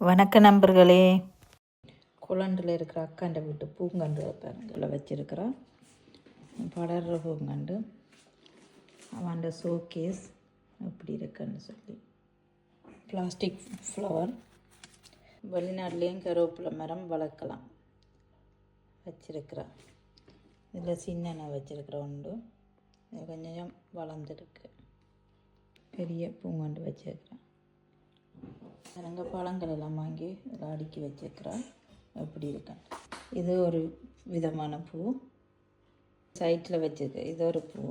வணக்க நண்பர்களே. குளண்டில் இருக்கிற அக்காண்ட வீட்டு பூங்கண்டு பாருங்களை வச்சுருக்கிறான் படர்ற பூங்கண்டு அவன்ட ஷோகேஸ் எப்படி இருக்குன்னு சொல்லி. பிளாஸ்டிக் ஃப்ளவர் வெளிநாட்டிலையும் கருவேப்பிலை மரம் வளர்க்கலாம். வச்சிருக்கிறான் இதில் சின்ன வச்சிருக்கிறேன் உண்டு. கொஞ்சம் வளர்ந்துருக்கு. பெரிய பூங்கண்டு வச்சிருக்கிறேன் பாருங்க பழங்கள் எல்லாம் வாங்கி இதில் அடுக்கி வச்சிருக்கிறேன். எப்படி இருக்கேன் இது ஒரு விதமான பூ. சைட்டில் வச்சிருக்க இது ஒரு பூ.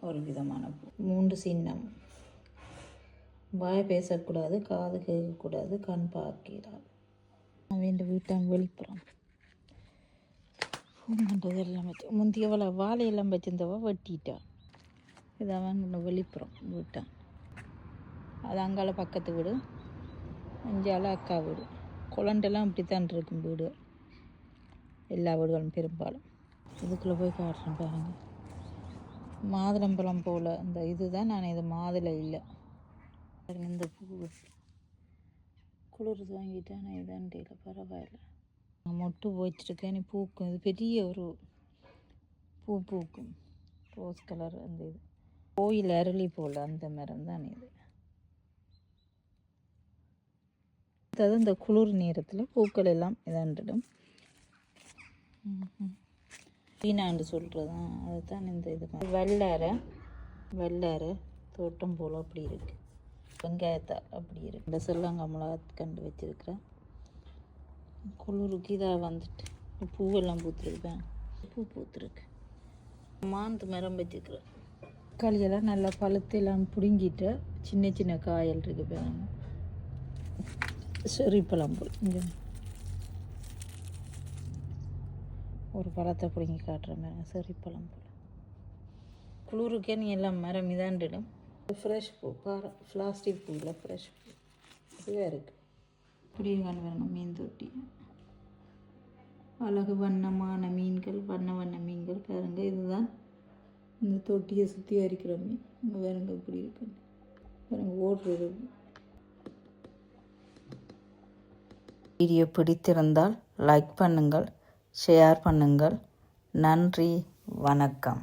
ஒரு விதமான பூ. மூன்று சின்னம். வாய் பேசக்கூடாது காது கேட்கக்கூடாது கண் பார்க்கிறாது அவன் வீட்டான் வெளிப்புறம். பூங்கண்டது எல்லாம் வச்சு முந்தியவளை வாழையெல்லாம் வச்சிருந்தவ வெட்டிட்டான் இது அவன் வெளிப்புறம் வீட்டான் அது அங்கால பக்கத்து வீடு அஞ்சால அக்கா வீடு. குழண்டெல்லாம் அப்படி தான் இருக்கும் வீடு. எல்லா வீடுகளும் பெரும்பாலும். இதுக்குள்ளே போய் காட்டுறேன் பாருங்கள் மாதுளம்பழம் போல் இந்த இதுதான் நான் இது மாதுளை இல்லை. இந்த பூ குளிர் வாங்கிட்டேன் நான் இதான் தெரியல பரவாயில்ல. நான் மொட்டு போய்ச்சிருக்கேன் நீ பூக்கும். இது பெரிய ஒரு பூ பூக்கும். ரோஸ் கலர் அந்த இது. கோயில் அரளி போல் அந்த மரம் தான் இது. அதாவது இந்த குளிர் நேரத்தில் பூக்கள் எல்லாம் இதாண்டிடும் வீணாண்டு சொல்கிறது தான் அதுதான் இந்த இது. வெள்ளரை வெள்ளரை தோட்டம் போல் அப்படி இருக்குது வெங்காயத்தால் அப்படி இருக்குது இந்த செல்லங்கமலா கண்டு வச்சுருக்கிறேன் குளிருக்கு இதாக வந்துட்டு. பூவெல்லாம் பூத்துருக்கேன். பூ பூத்துருக்கு. மாந்து மரம் வச்சுக்கிறேன் களியெல்லாம் நல்லா பழுத்து எல்லாம் பிடுங்கிட்டு சின்ன சின்ன காயல் இருக்குது பாருங்க. செரி பழம்புல் இங்கே. ஒரு பழத்தை பிடுங்கி காட்டுற மாதிரி செரி பழம்புல் குளிருக்கே நீ எல்லாம் மரம் இதாண்டிடும் ஃப்ரெஷ் பூ. பாரு பிளாஸ்டிக் பூவில் ஃப்ரெஷ் பூ. இதுவே இருக்குது இப்படியும் வேணும் மீன் தொட்டி. அழகு வண்ணமான மீன்கள் வண்ண வண்ண மீன்கள். பாருங்க இதுதான். இந்த தொட்டியை சுற்றி அரிக்கிற மீன். இங்கே வேறுங்க இப்படி இருக்கு பாருங்க ஓடுறது. வீடியோ பிடித்திருந்தால் லைக் பண்ணுங்கள் ஷேர் பண்ணுங்கள். நன்றி வணக்கம்.